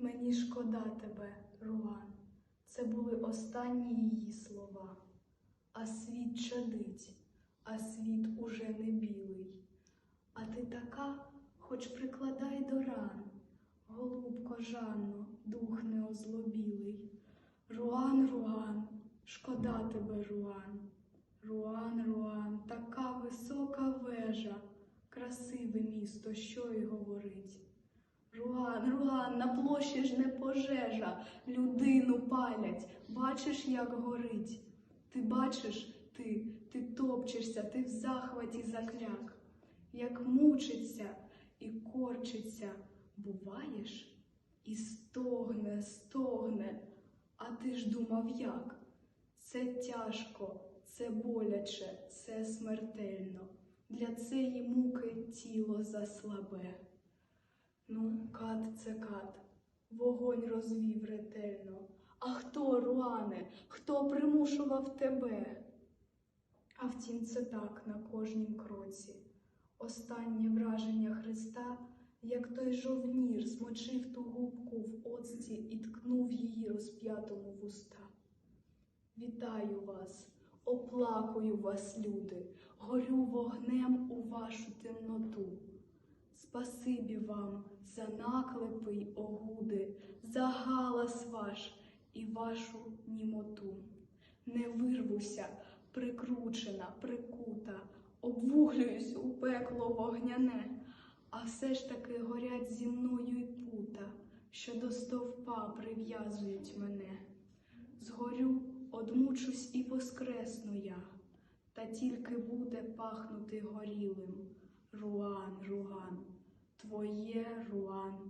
Мені шкода тебе, Руан. Це були останні її слова. А світ чадить, а світ уже не білий. А ти така, хоч прикладай до ран, голубко Жанно, дух не озлобілий. Руан, Руан, шкода тебе, Руан. Руан, Руан, така висока вежа, красиве місто, що й говорить. Руан, Руан, на площі ж не пожежа, людину палять, бачиш, як горить. Ти бачиш, ти, ти топчешся, ти в захваті закляк, як мучиться і корчиться, буваєш, і стогне, стогне, а ти ж думав як? Це тяжко, це боляче, це смертельно. Для цієї муки тіло заслабе. Ну, кат це кат, вогонь розвів ретельно. А хто, Руане, хто примушував тебе? А втім, це так на кожнім кроці. Останнє враження Христа, як той жовнір, змочив ту губку в оцті і ткнув її розп'ятому в уста. Вітаю вас, оплакую вас, люди, горю вогнем у вашу темноту. Спасибі вам за наклепи й огуди, за галас ваш і вашу німоту. Не вирвуся, прикручена, прикута, обвуглююсь у пекло вогняне, а все ж таки горять зі мною й пута, що до стовпа прив'язують мене. Згорю, одмучусь і воскресну я, та тільки буде пахнути горілим. Руан, Руан, твоє Руан.